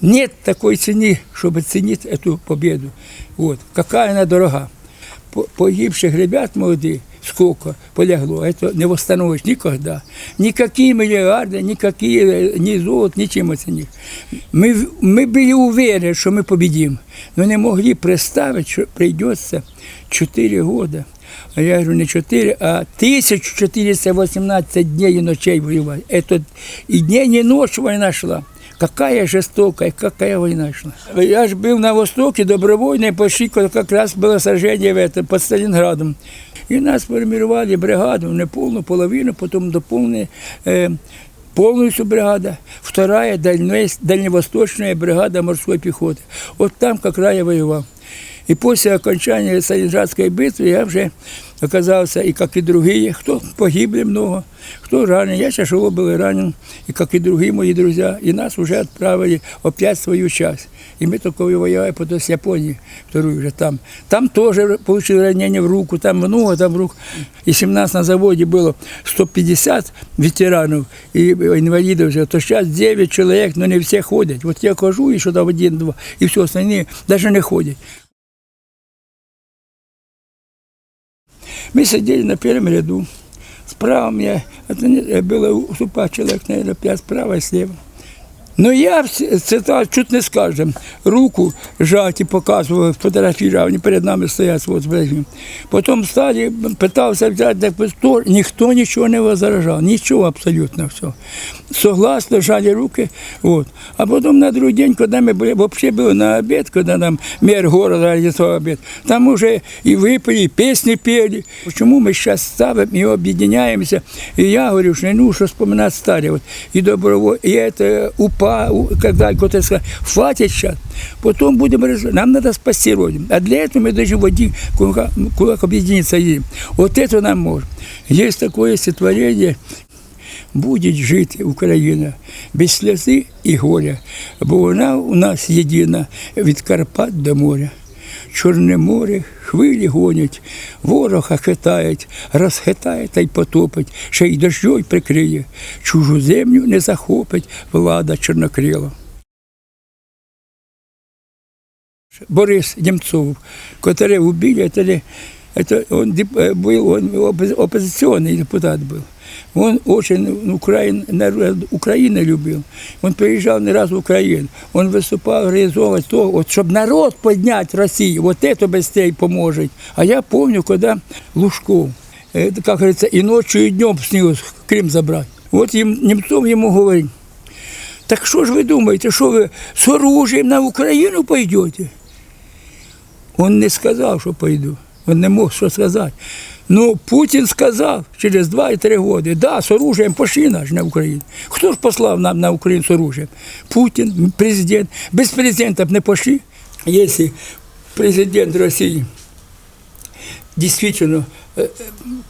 Нет такой цены, чтобы ценить эту победу. Вот. Какая она дорога. По- Погибших ребят молодых сколько полягло, это не восстановишь никогда. Никакие миллиарды, никакие, э, ни золот, ничем это не. Мы, в- мы были уверены, что мы победим, но не могли представить, что придется 4 года. А я говорю, не 4, а 1418 дней и ночей воевать. Это и день, и ночь война шла. Какая жестокая, какая война шла. Я же был на Востоке добровольно, почти как раз было сражение в этом, под Сталинградом. И нас формировали бригаду, не полную, половину, потом дополнили э, полностью бригада, вторая дальне- дальневосточная бригада морской пехоты. Вот там как раз я воевал. И после окончания Сталинградской битвы я уже оказался, и как и другие, кто погибли много, кто ранен. Я тяжело был ранен, и как и другие мои друзья. И нас уже отправили опять в свою часть. И мы только воевали потом с Японией, вторую уже там. Там тоже получили ранение в руку, там много, там в руку. И 17 на заводе было 150 ветеранов и инвалидов уже, то сейчас 9 человек, но не все ходят. Вот я хожу еще там один-два, и все остальные даже не ходят. Мы сидели на первом ряду. Справа мне, это не- было уступа человек, наверное, пять справа и слева. Но я вс- це чуть не скажем, руку жать и показывал, фотографировал, они перед нами стоят, вот, возьми. Потом стали, пытался взять, так вот, то, никто ничего не возражал, ничего абсолютно все. Согласно, жали руки, вот. А потом на другой день, когда мы были, вообще были на обед, когда нам мэр города организовал обед, там уже и выпили, и песни пели. Почему мы сейчас ставим и объединяемся? И я говорю, что не нужно вспоминать старое. Вот, и доброво, и это упа, у- когда кто-то сказал, хватит сейчас, потом будем раз- нам надо спасти Родину. А для этого мы должны в один кулак, кулак объединиться. единым. Вот это нам может. Есть такое стихотворение, буде жити Україна без сльози і горя, бо вона у нас єдина від Карпат до моря. Чорне море, хвилі гонять, ворога хитають, розхитає та й потопить, ще й дощой прикриє, чужу землю не захопить влада чорнокрила. Борис Німцов, котрий убіля, тоді это он деп- э, был, он оппози- оппозиционный депутат был. Он очень Украин, народ Украины любил. Он приезжал не раз в Украину. Он выступал реализовывать то, вот, чтобы народ поднять Россию. Вот это быстрее поможет. А я помню, когда Лужков, это, как говорится, и ночью, и днем снилось Крым забрать. Вот им, Немцов ему говорит, так что же вы думаете, что вы с оружием на Украину пойдете? Он не сказав, що пойду. Він не мог що сказати. Ну, Путін сказав через 2-3 роки, да, з оружием пошли наш на Україну. Хто ж послав нам на Україну з оружием? Путін, президент. Без президента б не пошли. Якщо президент Росії действительно э,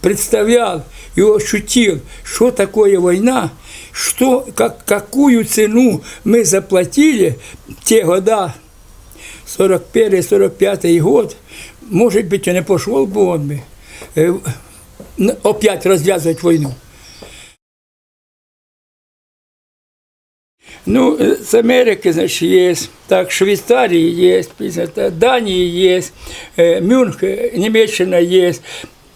представлял и ощутил, что такое война, что, как, какую цену мы заплатили те года, 41-45 год, может быть, он не пошел бы он бы э, н- опять развязывать войну. Ну, э, с Америки, значит, есть, так, Швейцарии есть, это Дании есть, э, Мюнхен, Немеччина есть,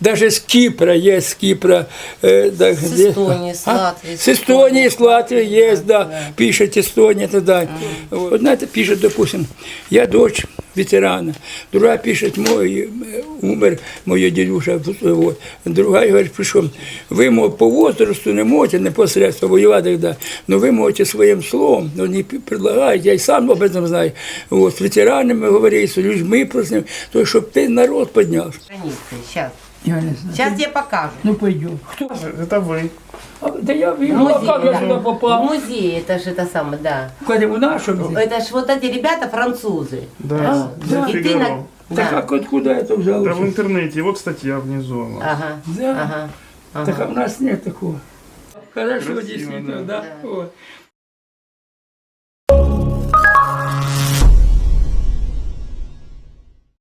даже с Кипра есть, с Кипра. э, да, С где- Эстонии, с А? Латвии, С Эстонии, с Латвии Да, есть, да, да. пишет Эстония, это да. Вот, знаете, пишет, допустим, я дочь ветерана, другая пишет, мой э, умер, мой дедуша, вот. другая говорит, пришел, вы, мол, по возрасту не можете непосредственно воевать тогда, но вы можете своим словом, но не пи- предлагаете, я и сам об этом знаю, вот, с ветеранами говорить, с людьми простыми, то есть, чтобы ты народ поднял. Сейчас. Я не знаю. Сейчас тебе покажу. Ну, пойдем. Кто? Это вы. А, Да я В вижу, а музее, как я да. сюда В попал? музее, это же это самое, да. Когда у нашего? Это ж вот эти ребята французы. Да, да. И ты на... Так Да. как откуда это Да в взялось? интернете, вот статья внизу. Ага. Да. Ага. Так а у нас нет такого. Хорошо, Красиво, действительно, да. да. Вот.